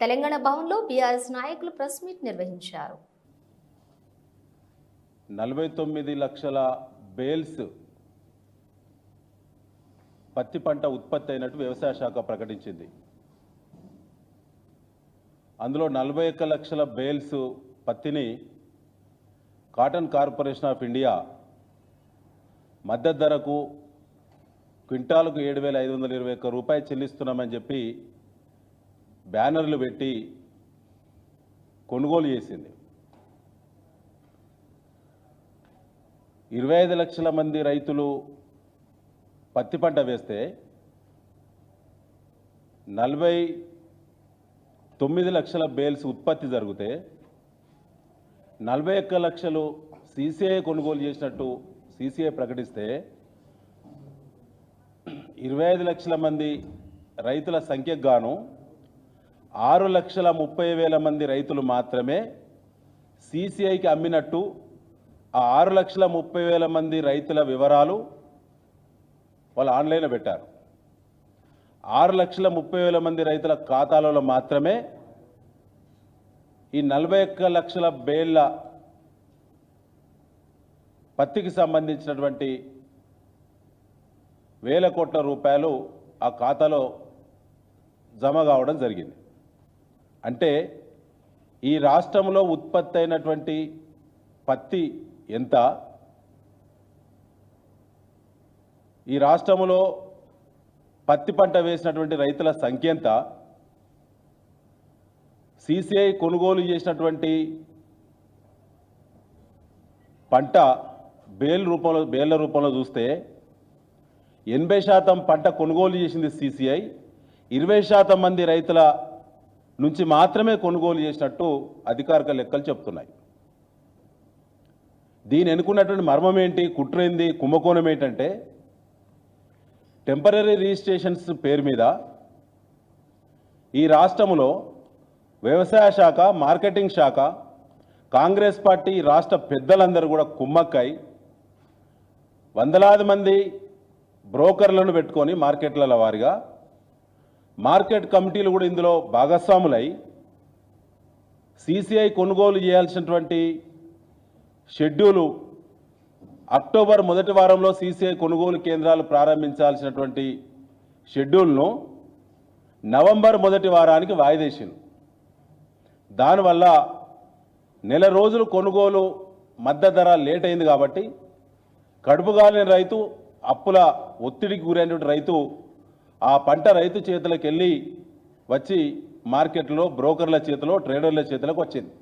తెలంగాణ భవన్లో బీఆర్ఎస్ నాయకులు press meet నిర్వహించారు. నలభై తొమ్మిది లక్షల బేల్స్ పత్తి పంట ఉత్పత్తి అయినట్టు వ్యవసాయ శాఖ ప్రకటించింది. అందులో నలభై ఒక్క లక్షల బేల్స్ పత్తిని కాటన్ కార్పొరేషన్ ఆఫ్ ఇండియా మద్దతు ధరకు క్వింటాలకు ఏడు వేల ఐదు వందల ఇరవై ఒక్క రూపాయలు చెల్లిస్తున్నామని చెప్పి బ్యానర్లు పెట్టి కొనుగోలు చేసింది. ఇరవై ఐదు లక్షల మంది రైతులు పత్తి పంట వేస్తే నలభై తొమ్మిది లక్షల బేల్స్ ఉత్పత్తి జరిగితే నలభై ఒక్క లక్షలు సీసీఐ కొనుగోలు చేసినట్టు సీసీఐ ప్రకటిస్తే ఇరవై ఐదు లక్షల మంది రైతుల సంఖ్యకు గాను ఆరు లక్షల ముప్పై వేల మంది రైతులు మాత్రమే సీసీఐకి అమ్మినట్టు ఆ ఆరు లక్షల ముప్పై వేల మంది రైతుల వివరాలు వాళ్ళు ఆన్లైన్లో పెట్టారు. ఆరు లక్షల ముప్పై వేల మంది రైతుల ఖాతాలలో మాత్రమే ఈ నలభై ఒక్క లక్షల బేళ్ళ పత్తికి సంబంధించినటువంటి వేల కోట్ల రూపాయలు ఆ ఖాతాలో జమ కావడం జరిగింది. అంటే ఈ రాష్ట్రంలో ఉత్పత్తి అయినటువంటి పత్తి ఎంత? ఈ రాష్ట్రంలో పత్తి పంట వేసినటువంటి రైతుల సంఖ్య ఎంత? సిసిఐ కొనుగోలు చేసినటువంటి పంట బేల్ రూపంలో బేళ్ళ రూపంలో చూస్తే ఎనభై శాతం పంట కొనుగోలు చేసింది సిసిఐ ఇరవై శాతం మంది రైతుల నుంచి మాత్రమే కొనుగోలు చేసినట్టు అధికారిక లెక్కలు చెప్తున్నాయి. దీని ఎన్నుకున్నటువంటి మర్మం ఏంటి? కుట్ర ఏంది? కుంభకోణం ఏంటంటే టెంపరీ రిజిస్ట్రేషన్స్ పేరు మీద ఈ రాష్ట్రంలో వ్యవసాయ శాఖ మార్కెటింగ్ శాఖ కాంగ్రెస్ పార్టీ రాష్ట్ర పెద్దలందరూ కూడా కుమ్మక్కై వందలాది మంది బ్రోకర్లను పెట్టుకొని మార్కెట్ల వారిగా మార్కెట్ కమిటీలు కూడా ఇందులో భాగస్వాములై సిసిఐ కొనుగోలు చేయాల్సినటువంటి షెడ్యూలు అక్టోబర్ మొదటి వారంలో సీసీఐ కొనుగోలు కేంద్రాలు ప్రారంభించాల్సినటువంటి షెడ్యూల్ను నవంబర్ మొదటి వారానికి వాయిదేసింది. దానివల్ల నెల రోజులు కొనుగోలు మద్దతు ధర లేట్ అయింది కాబట్టి కడుపుగాలిన రైతు అప్పుల ఒత్తిడికి గురైనటువంటి రైతు ఆ పంట రైతు చేతులకు వెళ్ళి వచ్చి మార్కెట్లో బ్రోకర్ల చేతిలో ట్రేడర్ల చేతులకు వచ్చింది.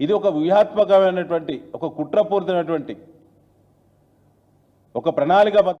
ఇది ఒక వ్యూహాత్మకమైనటువంటి ఒక కుట్రపూరితమైనటువంటి ఒక ప్రణాళిక